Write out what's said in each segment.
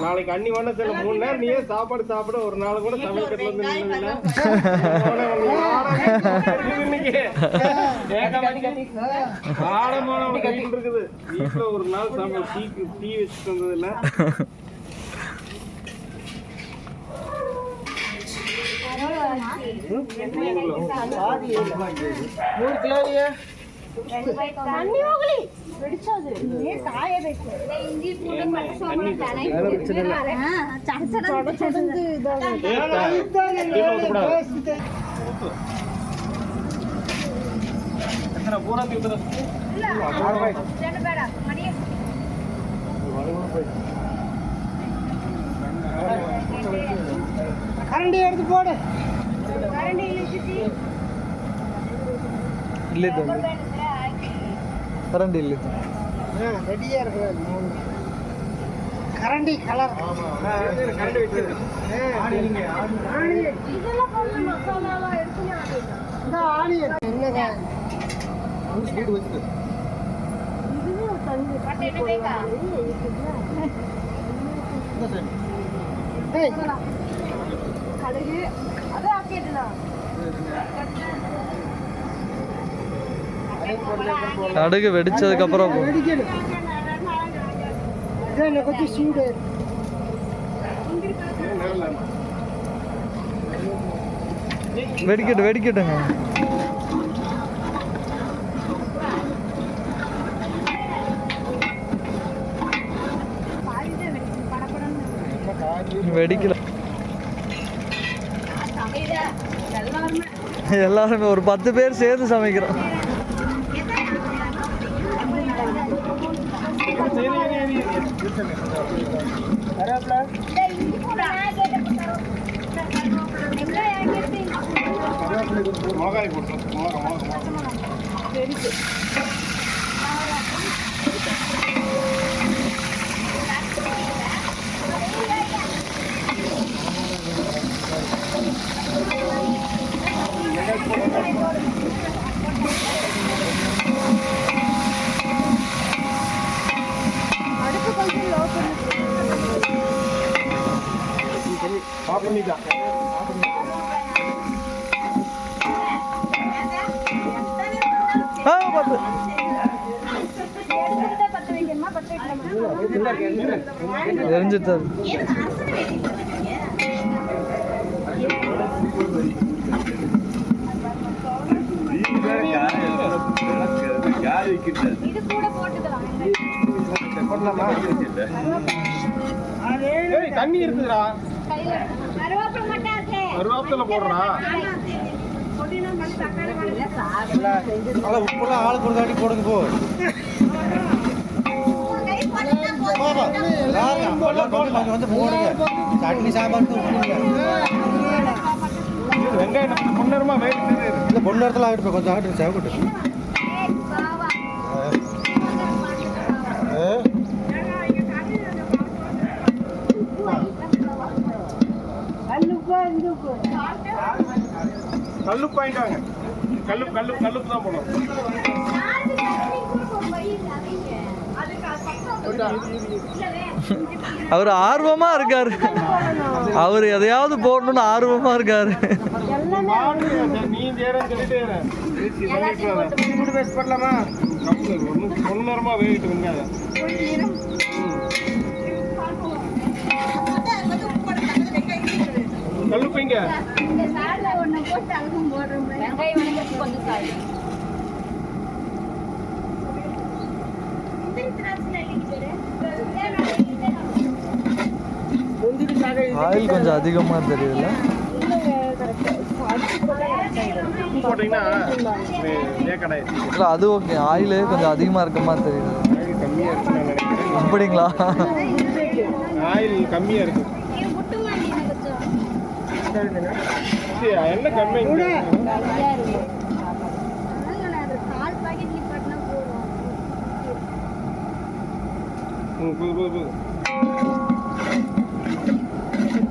நாளைக்கு அண்ணி வேணா சில மூணு நேரம் நீயே சாப்பாடு சாப்பிட ஒரு நாள் கூட உனக்கு வீட்டுல இருக்குது. வீட்டுல ஒரு நாள் சமையல் டீ டீ வச்சுட்டு வந்தது இல்ல தண்ணி மோகலி. வெடிச்சாது. நீ காய வைக்க இஞ்சி பூண்டு பட்டு சோமன தலை சடச்சட சடந்து இதாக பூரா திப்புற இல்ல ரெண்டு பேடா மணியா கரண்டி எடுத்து போடு. கரண்டி இல்லை இல்லை கரண்ட் இல்லை. ரெடியாக இருக்குது கரண்டி கலர் ஆனியன் என்னங்க ஸ்வீட் வச்சு கடுகு. அதான் கேட்டுனா கடுகு வெடிச்சதுக்கப்புறம் வெடிக்கட்டு வெடிக்கட்டுங்க. வெடிக்கல. எல்லாருமே ஒரு பத்து பேர் சேர்ந்து சமைக்கிறோம். மிளகாய் போட்டு மிளகா மிளகா மிளகா தண்ணி இருக்குதுடா. கருவேப்பிலை போடுறா. உப்புலாம் ஆளுக்கு ஒரு தாட்டி போடுங்க போ. வந்து போடுங்க. சட்னி சாம்பார் வெங்காயம் முன்னேறமா வேட்டு இல்லை பொண்ணு இடத்துல ஆகிட்டு கொஞ்சம் ஆகிட்டு சேவக்கட்டு. கல்லுப்பா உப்பு கல்லுப்பு வாங்கிட்டு வாங்க கல்லுப்பு கல்லுப்பு கல்லுப்பு தான் போடணும். அவர் ஆர்வமா இருக்காரு. அவர் எதையாவது போடணும்னு ஆர்வமா இருக்காரு. மாடு, நீ செய்யறேன்னு வெங்காயம் கல்லுப்பு இங்க இந்த சால்ல ஒண்ணு போட்டு அழுகும் போடுறோம் வெங்காயம் வணங்கிறது கொஞ்சம் சால் முந்திரி சாகை ஆயில் கொஞ்சம் அதிகமா தெரியுதுல்ல? உப்பு போட்டீங்கன்னா இது ஏக்கடை இல்லை அது ஓகே. ஆயில் கொஞ்சம் அதிகமா இருக்க மாதிரி தெரியுது. அப்படிங்களா? ஆயில் கம்மியா இருக்கு. என்ன கம்மி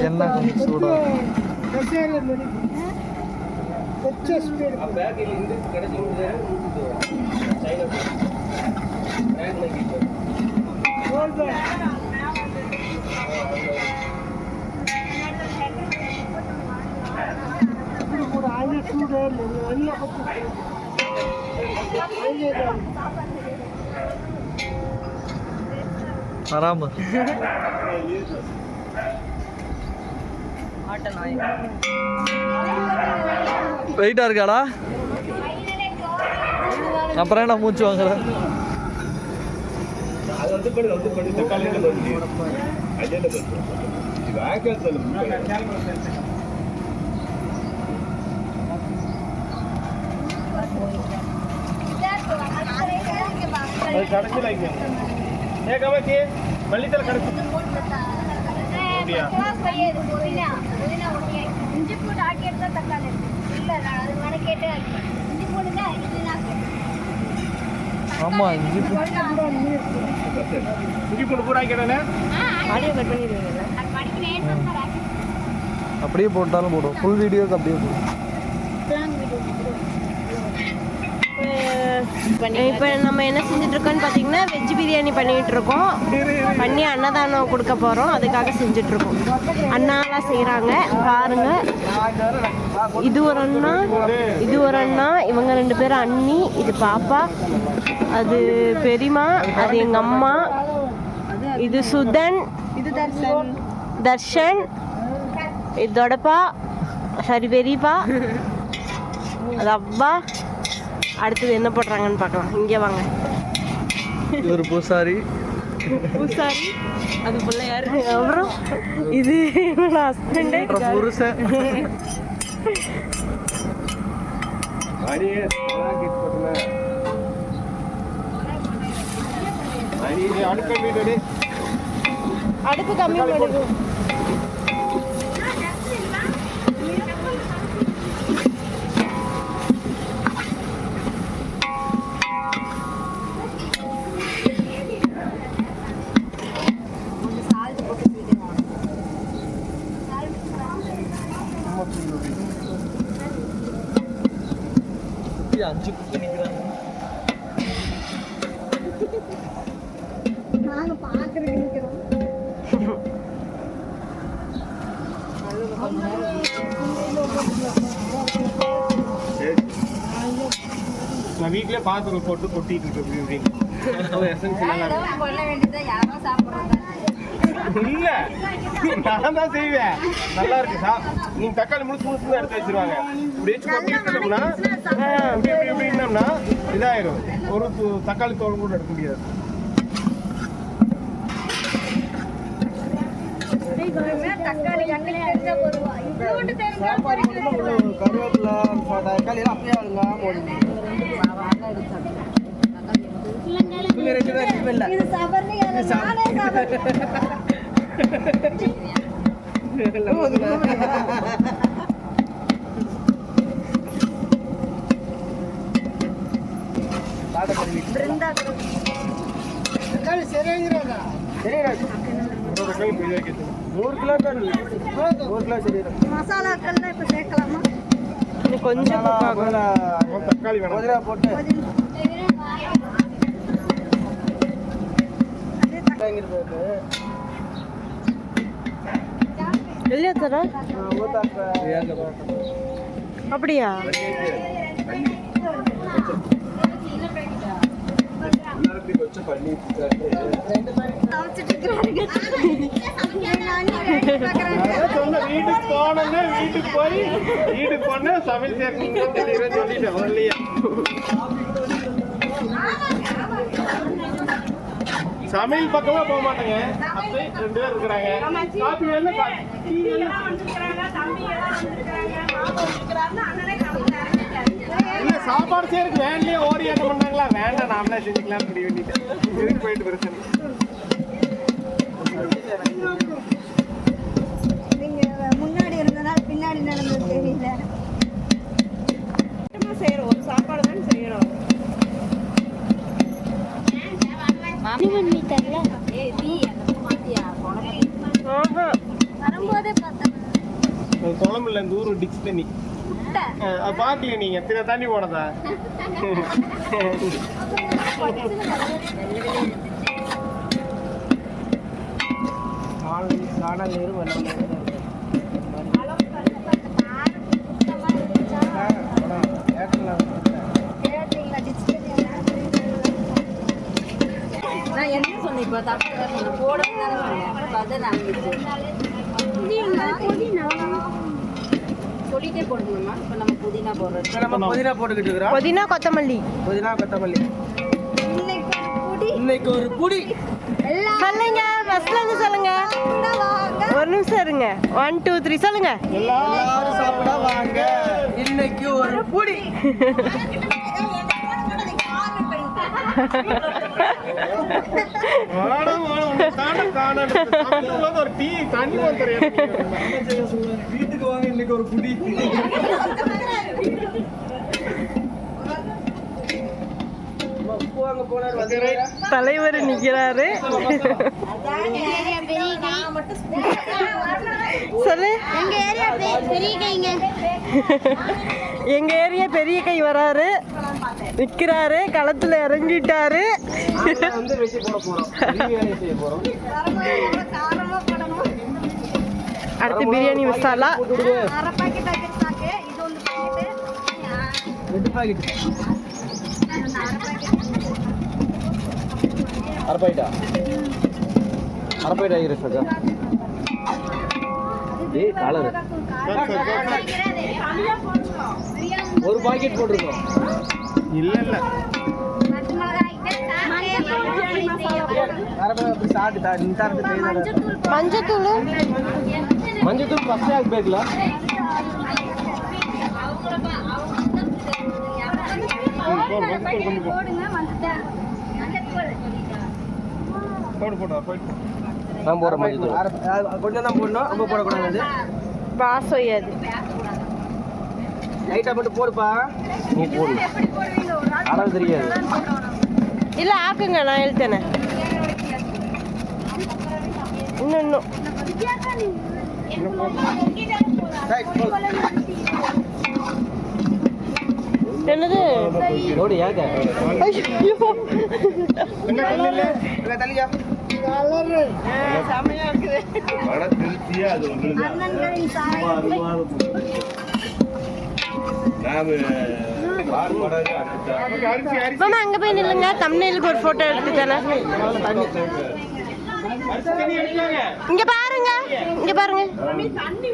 என்ன கொஞ்சம் சூடா பேக்கில் இருந்து கிடைச்சி ஸ்பீடு வெயிட்டா இருக்காடா அப்புறம் என்ன மூச்சு வாங்குற தக்காளி வந்து அஜெண்டா இது ஆக்கத்தில் அது கடைசியில் இங்கே ஏ கமக்கி மல்லித்தலை கடைசி அப்படியா? இஞ்சி போட்டு ஆக்கி எடுத்தா தக்காளி இருக்கு. இல்ல நான் அது மாதிரி கேட்டு இஞ்சி பூண்டு தான் இது ஆமா இஞ்சி பூ- இஞ்சி பூண்டு பூரா ஆக்கிடனே அப்படியே போட்டாலும் போடும் ஃபுல் வீடியோக்கு அப்படியே போடும் இப்போ நம்ம என்ன செஞ்சிட்ருக்கோம்னு பார்த்தீங்கன்னா வெஜ் பிரியாணி பண்ணிகிட்ருக்கோம். இருக்கோம் பண்ணி அன்னதானம் கொடுக்க போகிறோம் அதுக்காக செஞ்சிட்ருக்கோம். அண்ணாலாம் செய்கிறாங்க பாருங்க. இது ஒரு அண்ணா இது ஒரு அண்ணா. இவங்க ரெண்டு பேரும் அண்ணி இது பாப்பா அது பெரியம்மா அது எங்கள் அம்மா இது சுதன் இது தர்ஷன் தர்ஷன் இது தொடப்பா சரி பெரியப்பா அது அப்பா அடுத்தது என்ன போடுறாங்கன்னு பார்க்கலாம். இங்கே வாங்க. இது ஒரு பூசாரி. பூசாரி? அது பிள்ளையார் அப்புறம் இது என்னோட ஹஸ்பண்டு அப்புறம் புருஷன். அடியே அடி அடுத்த வீடு அடுப்பு கம்மி பண்ணுங்க நான் வீட்லயே பாத்திரம் போட்டு கொட்டிட்டு யாரும் சாப்பிடுறது இல்ல. நான் தான் செய்வேன். நல்லா இருக்கு. சா நீங்க தக்காளி முழுசு முழுசு தான் எடுத்து வச்சிருவாங்க. இப்படி வச்சு கொட்டி விட்டுட்டோம்னா இப்படி இப்படி இப்படின்னோம்னா இதாயிரும். ஒரு தக்காளி தோல் கூட எடுக்க முடியாது. தக்காளி கருவேப்பிலை தக்காளி எல்லாம் அப்படியே ஆளுங்க. ரெண்டு பேரும் கிலோ மசாலாக்கள்லாம் இப்போ சேர்க்கலாமா இன்னும் கொஞ்சம் தக்காளி வேணும். போட்டு. இல்லையா தர. அப்படியா? வீட்டுக்கு போனோன்னே வீட்டுக்கு போய் வீட்டுக்கு போனே சமையல் சேர்க்கணும் சொல்லிட்டேன் வரலையே சமையல் பக்கமா போக மாட்டேங்க அத்தை ரெண்டு பேர் இருக்கிறாங்க காப்பி வேணும். இல்ல சாப்பாடு செய்யறதுக்கு வேன்லயே ஓடி என்ன பண்ணாங்களா வேண்டாம் நாமளே செஞ்சுக்கலாம் முடிவு பண்ணிட்டேன் இதுக்கு போயிட்டு பிரச்சனை நீங்க முன்னாடி இருந்தனால பின்னாடி நடந்தது தெரியல. செய்யறோம். ஒரு சாப்பாடு தான் செய்யறோம். அந்த மாத்தியா வரும்போதே பார்த்தேன் குழம்புல இந்த ஊரு டிக்ஸ் தண்ணி பாக்கல நீங்க. தின தண்ணி போனதா? நானும் நேரு டிஸ்கஸ் நான் என்ன சொன்னேன் இப்போ தப்பு சொன்னேன். போடணும் தானே சொன்னேன். இப்போ அதை நான் சொல்லிட்டே போடணுமா? இப்போ நம்ம புதினா இப்ப நம்ம புதினா போட்டுக்கிட்டு இருக்கிறோம். புதினா கொத்தமல்லி. புதினா கொத்தமல்லி. இன்னைக்கு ஒரு புடி. இன்னைக்கு ஒரு புடி. எல்லாம் சொல்லுங்க ஃபர்ஸ்ட்ல இருந்து சொல்லுங்க. வாங்க. ஒரு நிமிஷம் இருங்க. ஒன் டூ த்ரீ சொல்லுங்க. எல்லாரும் சாப்பிட வாங்க. இன்னைக்கு ஒரு புடி. வீட்டுக்கு வாங்க இன்னைக்கு ஒரு புடி தலைவர் நிக்கிறாரு. சொல்லு. எங்க ஏரியா பெரிய கைங்க எங்க ஏரியா பெரிய கை வராரு. நிக்கிறாரு களத்துல இறங்கிட்டாரு. வந்து வச்சு போட போறோம் பிரியாணி செய்ய போறோம் காரமா போடணும் அடுத்து பிரியாணி மசாலா. அரை பாக்கெட்டு அரை பாக்கெட் சார் ஏய் காலர். ஒரு பாக்கெட் போட்டிருக்கோம். இல்ல இல்ல பச்சை மிளகாய் அரப்பாய் அப்படி சாப்பிட்டு நீ சாப்பிட்டு செய்யணும் மஞ்சத்தூள் ಮಂಜು ಫಸ್ಟ್ ಆಗ್ಬೇಕಲ್ಲ போடுங்க மஞ்சள் போடு போடு போயிட்டு நான் போடுறேன் மஞ்சள் கொஞ்சம் தான் போடணும் ரொம்ப போடக்கூடாது வாசம் ஏது லைட்டாக மட்டும் போடுப்பா. நீ போடணும் அளவு தெரியாது. இல்லை ஆக்குங்க நான் எழுத்தேனே இன்னும் இன்னும். என்னது? ரோடு ஏங்க? மாமா அங்க போய் நில்லுங்க. தம்னைலுக்கு ஒரு போட்டோ எடுத்து இங்க பாருங்க. இங்க பாருங்க. தண்ணி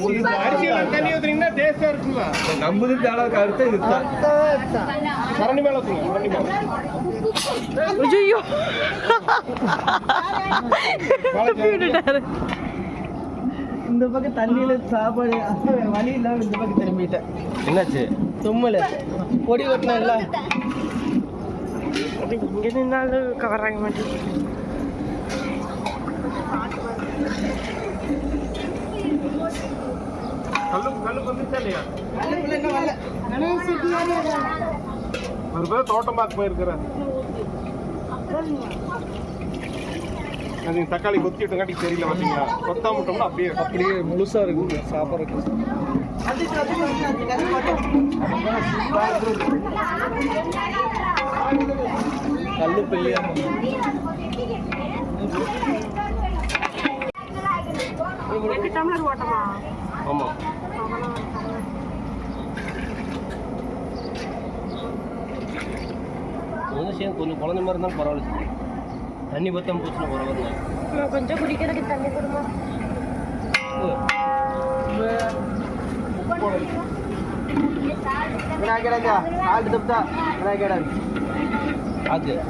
உங்களுக்கு நம்மது அளவுக்கு அடுத்த இதுதான் சரணி இந்த பக்கம் தண்ணியில சாப்பாடு வழி இல்லாம இந்த பக்கம் திரும்பிட்டேன். என்னாச்சு? தும்மல். பொடி கொட்டினல அது இங்க நின்னாலும் கவர் ஆக மாட்டேங்குது. ஒரு பேர் தோட்டம் பார்க்க போயிருக்கிறேன். அது தக்காளி கொத்தி விட்டங்காட்டி தெரியல பார்த்தீங்களா கொத்தா முட்டோம்னா அப்படியே அப்படியே முழுசா இருக்கு சாப்பிட்றதுக்கு. கல்லு பெரிய ஆமா. கொஞ்சம் குழந்தை மாதிரி இருந்தாலும் பரவாயில்ல. தண்ணி பத்தாம பரவாயில்ல நான் கொஞ்சம் குடிக்கிறதுக்கு தண்ணி கொடுமா.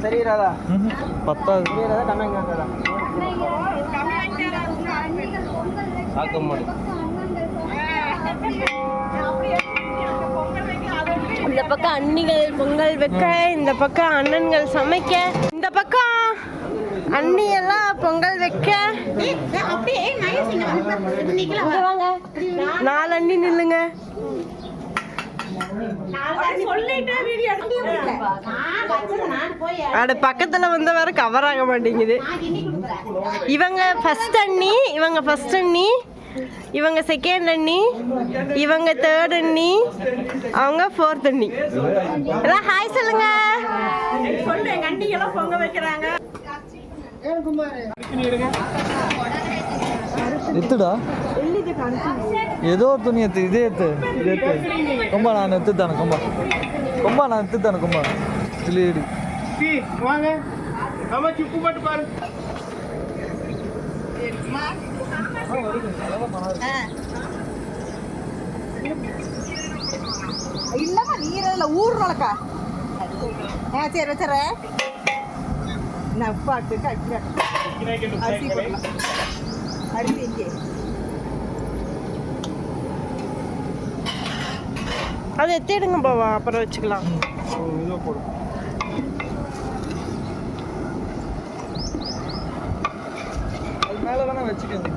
சரி ராதா. பத்தாவது சாக்க இந்த பக்கம் அண்ணிகள் பொங்கல் வைக்க இந்த பக்கம் அண்ணன்கள் சமைக்க இந்த பக்கம் அண்ணி எல்லாம் பொங்கல் வைக்க? நாலு அண்ணி நில்லுங்க. அட பக்கத்துல வந்த வேற கவர் ஆக மாட்டேங்குது. இவங்க ஃபர்ஸ்ட் அண்ணி இவங்க ஃபர்ஸ்ட் அண்ணி இவங்க செகண்ட் அண்ணி இவங்க தேர்ட் அண்ணி அவங்க ஃபோர்த் அண்ணி. எல்லாம் ஹாய் சொல்லுங்க. சொல்லு எங்க அண்ணிக்கெல்லாம் பொங்க வைக்கிறாங்க. எத்துடா ஏதோ ஒரு துணி எத்து இதே எத்து இதே எத்து கொம்பா நான் எத்துத்தானே கொம்பா கொம்பா நான் எத்துத்தானே கொம்பா கிளியடி சி வாங்க சமைச்சு உப்பு போட்டு பாரு இல்லம்மா நீரில் ஊறுறலக்கா ஆ சரி வச்சுறேன் நப்பாட்டு கட்டுறேன் அரிசி போடலாம். அரிசி இங்கே. அதை எத்திடுங்க பாவா அப்புறம் வச்சுக்கலாம். இதோ போடு. அது மேலே வேணா வச்சுக்கோங்க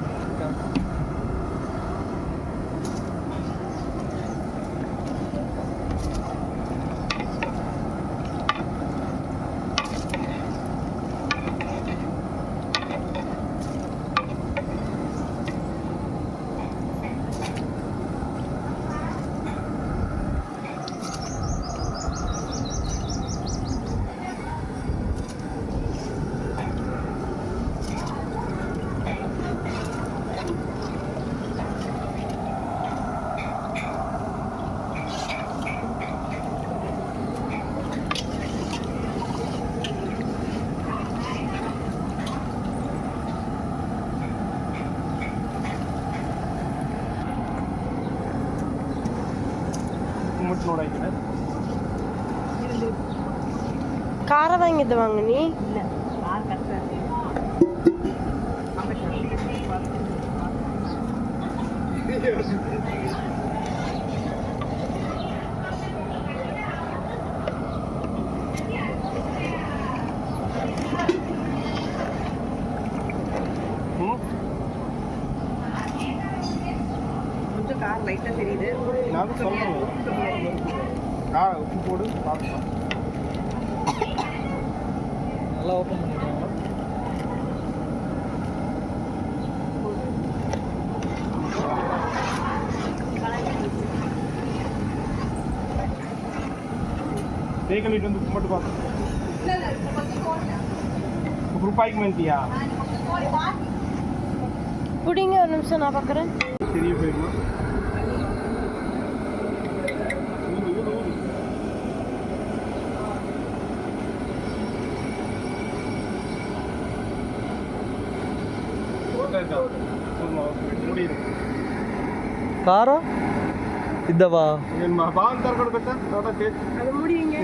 உப்பு மட்டும் நோடாக்கிறேன் காரம் வாங்கிட்டு வாங்க நீ கார் லைட்டாக தெரியுது. நான் சொல்றேன். ஆ உப்பு போடு பார்க்கலாம். நல்லா ஓப்பன் பண்ணிக்கோங்க. தேக்க வீட்டு வந்து பார்த்து உப்பு ரூபாய்க்கு மேண்டியா குடிங்க ஒரு நிமிஷம் நான் பார்க்குறேன். தெரிய போயிருமா ಕಾರ ಇದ್ದವಾ ಏನು ಮಾ ಬಾ ಅಂತ ಕೊಡ್ಬೇಕಾ ನೋಡಕ್ಕೆ ಅದು ಮುಡಿ ಹಿಂಗೆ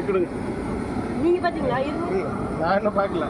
ನಾನು ಪಾಕಲ